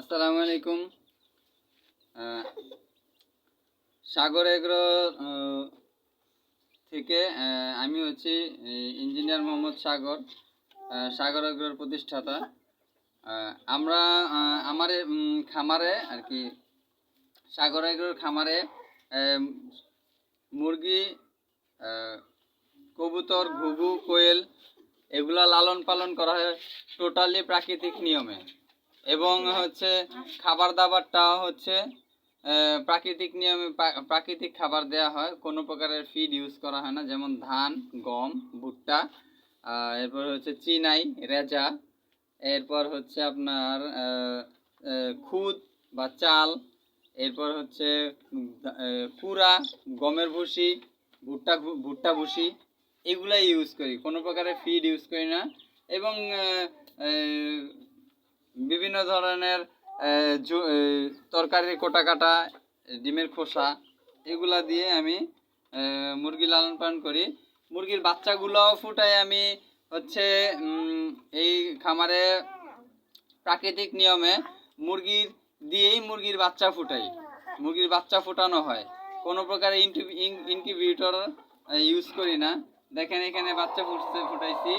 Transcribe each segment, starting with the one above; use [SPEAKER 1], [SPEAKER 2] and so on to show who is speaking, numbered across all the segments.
[SPEAKER 1] আসসালামু আলাইকুম। সাগর এগ্রো থেকে আমি হচ্ছি ইঞ্জিনিয়ার মোহাম্মদ সাগর সাগর এগ্রোর প্রতিষ্ঠাতা। আমরা আমার খামারে আর কি, সাগর এগ্রোর খামারে মুরগি কবুতর, ঘুঘু, কোয়েল, এগুলা লালন পালন করা হয় টোটালি প্রাকৃতিক নিয়মে। এবং হচ্ছে খাবার দাবারটা হচ্ছে প্রাকৃতিক নিয়মে প্রা- প্রাকৃতিক খাবার দেওয়া হয়। কোনো প্রকারের ফিড ইউজ করা হয় না। যেমন ধান গম ভুট্টা এরপর হচ্ছে চিনাই রেজা এরপর হচ্ছে আপনার খুদ বা চাল এরপর হচ্ছে কুড়া গমের ভুসি ভুট্টা ভুট্টা ভুসি এগুলাই ইউজ করি। কোনো প্রকারের ফিড ইউজ করি না। এবং বিভিন্ন ধরনের তরকারির কোটা কাটা, ডিমের খোসা, এগুলা দিয়ে আমি মুরগি লালন পালন করি। মুরগির বাচ্চাগুলোও ফুটাই আমি হচ্ছে এই খামারে প্রাকৃতিক নিয়মে মুরগির দিয়েই মুরগির বাচ্চা ফুটাই। মুরগির বাচ্চা ফোটানো হয়। কোনো প্রকার ইনকিউবেটর ইউজ করি না। দেখেন এখানে বাচ্চা ফুটছে, ফুটাইছি।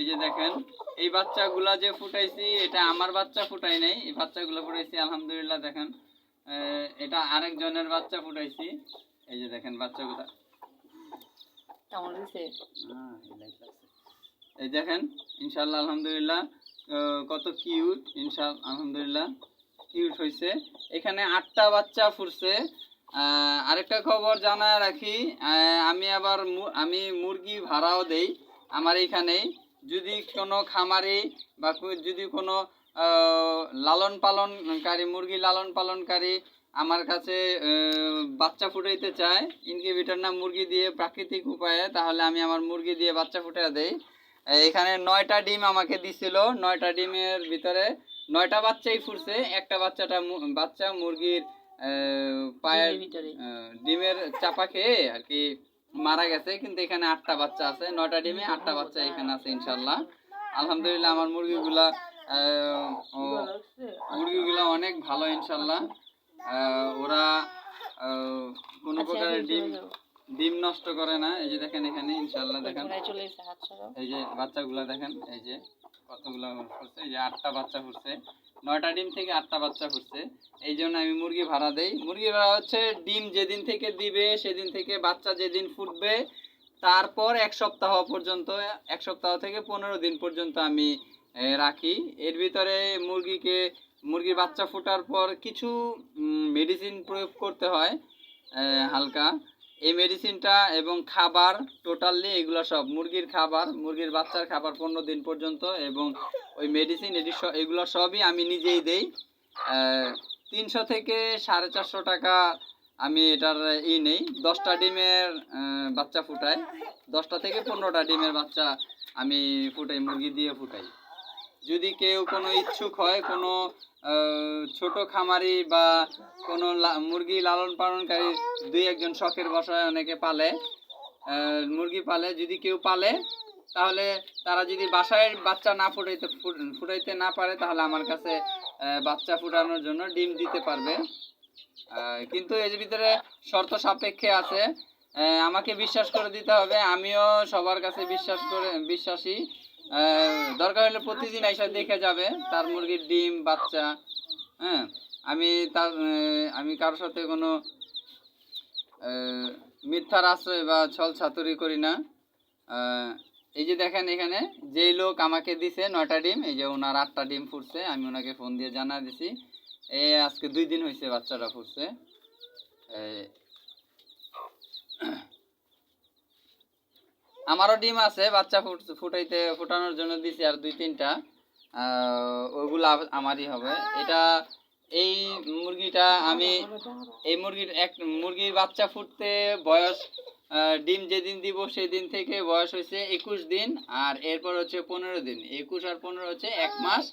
[SPEAKER 1] এই যে দেখেন এই বাচ্চাগুলা যে ফুটাইছি এটা আমার বাচ্চা ফুটাই নাই এই বাচ্চাগুলো ফুটাইছি আলহামদুলিল্লাহ দেখেন। এটা আরেকজনের বাচ্চা ফুটাইছি। এই যে দেখেন বাচ্চাগুলা।
[SPEAKER 2] কেমন
[SPEAKER 1] এই দেখেন। ইনশাল্লাহ আলহামদুলিল্লাহ কত কিউট ইনশাল আলহামদুলিল্লাহ কিউট হয়েছে এখানে আটটা বাচ্চা ফুটছে। আহ, আরেকটা খবর জানা রাখি আহ, আমি আবার আমি মুরগি ভাড়াও দেই আমার এইখানেই যদি কোনো খামারি বা যদি কোনো লালন পালনকারী মুরগি লালন পালনকারী আমার কাছে বাচ্চা ফুটাইতে চায় ইনকিউবেটর না মুরগি দিয়ে প্রাকৃতিক উপায়ে তাহলে আমি আমার মুরগি দিয়ে বাচ্চা ফুটিয়ে দেই এখানে নয়টা ডিম আমাকে দিছিল নয়টা ডিমের ভিতরে নয়টা বাচ্চাই ফুটছে একটা বাচ্চাটা বাচ্চা মুরগির পায়ের।
[SPEAKER 2] ডিমের
[SPEAKER 1] চাপা খেয়ে আর কি মারা গেছে কিন্তু এখানে আটটা বাচ্চা আছে। নয়টা ডিমে আটটা বাচ্চা এখানে আছে ইনশাল্লাহ আলহামদুলিল্লাহ আমার মুরগিগুলা মুরগিগুলা অনেক ভালো ইনশাল্লাহ আহ, ওরা আহ, কোনো
[SPEAKER 2] আচ্ছা,
[SPEAKER 1] প্রকারের ডিম। ডিম নষ্ট করে না এই যে দেখেন এখানে ইনশাল্লাহ দেখেন। এই যে বাচ্চাগুলা দেখেন এই যে কতগুলো ফুটছে এই যে আটটা বাচ্চা ফুটছে নয়টা ডিম থেকে আটটা বাচ্চা ফুটছে। এই জন্য আমি মুরগি ভাড়া দেই। মুরগি ভাড়া হচ্ছে ডিম যেদিন থেকে দিবে সেদিন থেকে বাচ্চা যেদিন ফুটবে তারপর এক সপ্তাহ পর্যন্ত এক সপ্তাহ থেকে পনেরো দিন পর্যন্ত আমি রাখি। এর ভিতরে মুরগিকে মুরগির বাচ্চা ফোটার পর কিছু মেডিসিন প্রয়োগ করতে হয় হালকা। এই মেডিসিনটা এবং খাবার টোটালি এগুলো সব, মুরগির খাবার, মুরগির বাচ্চার খাবার পনেরো দিন পর্যন্ত এবং ওই মেডিসিন এটি এগুলো সবই আমি নিজেই দেই। তিনশো থেকে সাড়ে চারশো টাকা আমি এটার ই নেই। দশটা ডিমের বাচ্চা ফুটাই। দশটা থেকে পনেরোটা ডিমের বাচ্চা আমি ফুটাই, মুরগি দিয়ে ফুটাই। যদি কেউ কোনো ইচ্ছুক হয়, কোনো ছোট খামারি বা কোনো মুরগি লালন পালনকারী দুই একজন শখের বসায় অনেকে পালে মুরগি পালে, যদি কেউ পালে, তাহলে তারা যদি বাসায় বাচ্চা না ফুটাইতে ফুটাইতে না পারে, তাহলে আমার কাছে বাচ্চা ফুটানোর জন্য ডিম দিতে পারবে। কিন্তু এর ভিতরে শর্ত সাপেক্ষে আছে। আমাকে বিশ্বাস করে দিতে হবে, আমিও সবার কাছে বিশ্বাস করে, বিশ্বাসী। দরকার হলে প্রতিদিন এসে দেখে যাবে তার মুরগির ডিম, বাচ্চা হ্যাঁ? আমি তার আমি কারোর সাথে কোনো মিথ্যার আশ্রয় বা ছল ছাতুরি করি না। এই যে দেখেন এখানে, যেই লোক আমাকে দিছে নয়টা ডিম, এই যে ওনার আটটা ডিম ফুটছে, আমি ওনাকে ফোন দিয়ে জানা দিছি। এ, আজকে দুই দিন হয়েছে বাচ্চাটা ফুটছে। আমারও ডিম আছে বাচ্চা ফুট- ফুটাইতে ফুটানোর জন্য দিছি আর দুই তিনটা। আহ, ওইগুলো আমারই হবে। এটা এই মুরগিটা আমি এই মুরগির এক মুরগির বাচ্চা ফুটতে বয়স ডিম যেদিন দিব সেদিন থেকে বয়স হয়েছে একুশ দিন আর এরপর হচ্ছে পনেরো দিন। একুশ আর পনেরো হচ্ছে এক মাস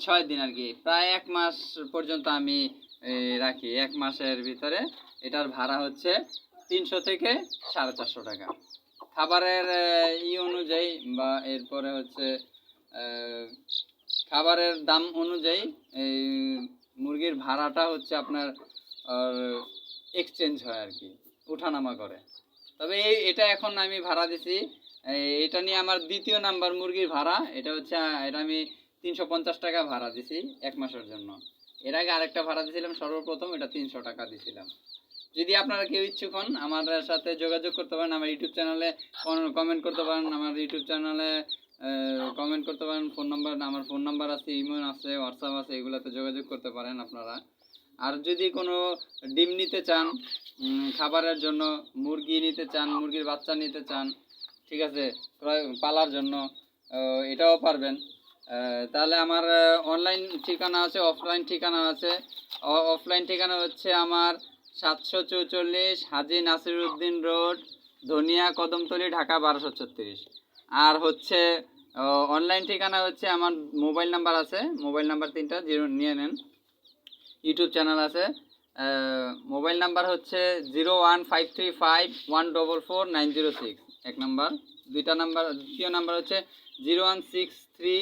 [SPEAKER 1] ছয় দিন আর কি। প্রায় এক মাস পর্যন্ত আমি রাখি। এক মাসের ভিতরে এটার ভাড়া হচ্ছে তিনশো থেকে সাড়ে চারশো টাকা। খাবারের ই অনুযায়ী বা এরপরে হচ্ছে খাবারের দাম অনুযায়ী এই মুরগির ভাড়াটা হচ্ছে আপনার এক্সচেঞ্জ হয় আর কি, উঠানামা করে। তবে এই, এটা এখন আমি ভাড়া দিছি এটা নিয়ে আমার দ্বিতীয় নাম্বার মুরগির ভাড়া, এটা হচ্ছে এটা আমি তিনশো পঞ্চাশ টাকা ভাড়া দিছি এক মাসের জন্য। এর আগে আরেকটা ভাড়া দিয়েছিলাম সর্বপ্রথম এটা তিনশো টাকা দিছিলাম। যদি আপনারা কেউ ইচ্ছুক হন আমার সাথে যোগাযোগ করতে পারেন, আমার ইউটিউব চ্যানেলে কমেন্ট করতে পারেন, আমার ইউটিউব চ্যানেলে কমেন্ট করতে পারেন, ফোন নাম্বার, আমার ফোন নাম্বার আছে ইমেল আছে, হোয়াটসঅ্যাপ আছে, এগুলোতে যোগাযোগ করতে পারেন আপনারা। আর যদি কোনো ডিম নিতে চান খাবারের জন্য, মুরগি নিতে চান, মুরগির বাচ্চা নিতে চান, ঠিক আছে পালার জন্য এটাও পারবেন। তাহলে আমার অনলাইন ঠিকানা আছে অফলাইন ঠিকানা আছে। অফলাইন ঠিকানা হচ্ছে আমার সাতশো চৌচল্লিশ হাজি নাসিরুদ্দিন রোড, ধনিয়া কদমতলি, ঢাকা বারোশো ছত্রিশ। আর হচ্ছে অনলাইন ঠিকানা হচ্ছে আমার মোবাইল নাম্বার আছে মোবাইল নাম্বার তিনটা, জিরো, নিয়ে নেন। ইউটিউব চ্যানেল আছে মোবাইল নাম্বার হচ্ছে zero one five three five one double four nine zero six এক নাম্বার দুইটা নাম্বার দ্বিতীয় নাম্বার হচ্ছে zero one six three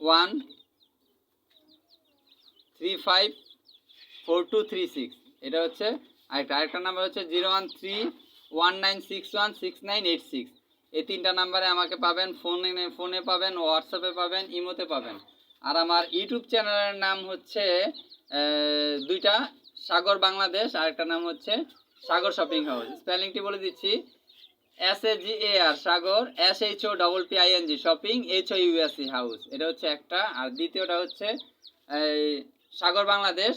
[SPEAKER 1] one three five four two three six এটা হচ্ছে আরেকটা আরেকটা নাম্বার হচ্ছে zero one three one nine six one six nine eight six এই তিনটা নাম্বারে আমাকে পাবেন ফোনে ফোনে পাবেন হোয়াটসঅ্যাপে পাবেন ইমোতে পাবেন। আর আমার ইউটিউব চ্যানেলের নাম হচ্ছে দুইটা, সাগর বাংলাদেশ আর একটা নাম হচ্ছে সাগর শপিং হাউস। স্পেলিংটি বলে দিচ্ছি S A G A R Sagar S H O double P I N G shopping H O U S E house. এটা হচ্ছে একটা, আর দ্বিতীয়টা হচ্ছে সাগর বাংলাদেশ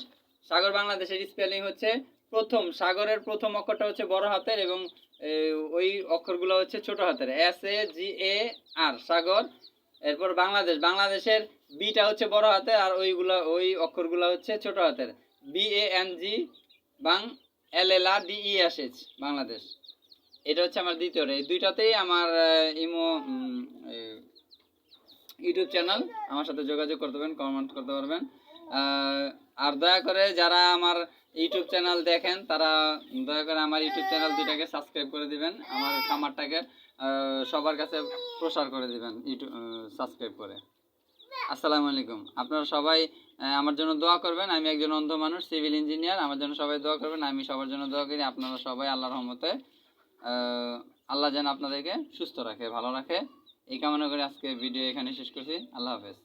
[SPEAKER 1] সাগর বাংলাদেশের স্পেলিং হচ্ছে প্রথম, সাগরের প্রথম অক্ষরটা হচ্ছে বড় হাতের এবং ওই অক্ষরগুলো হচ্ছে ছোট হাতের। S A G A R Sagar. এরপর বাংলাদেশ, বাংলাদেশের বিটা হচ্ছে বড় হাতের আর ওইগুলো, ওই অক্ষরগুলো হচ্ছে ছোট হাতের। বি এ এন জি বাং L L R D E S H Bangladesh. এটা হচ্ছে আমার দ্বিতীয়টা এই দুইটাতেই আমার ইমো ইউটিউব চ্যানেল। আমার সাথে যোগাযোগ করতে পারবেন কমেন্ট করতে পারবেন। আর দয়া করে যারা আমার ইউটিউব চ্যানেল দেখেন, তারা দয়া করে আমার ইউটিউব চ্যানেল দুটাকে সাবস্ক্রাইব করে দিবেন, আমার খামারটাকে সবার কাছে প্রসার করে দিবেন ইউটিউব সাবস্ক্রাইব করে। আসসালামু আলাইকুম। আপনারা সবাই আমার জন্য দোয়া করবেন, আমি একজন অন্ধ মানুষ, সিভিল ইঞ্জিনিয়ার, আমার জন্য সবাই দোয়া করবেন, আমি সবার জন্য দোয়া করি, আপনারা সবাই আল্লাহর রহমতে আল্লাহ যেন আপনাদেরকে সুস্থ রাখে, ভালো রাখে। এই কামনা করে আজকে ভিডিও এখানে শেষ করছি। আল্লাহ হাফেজ।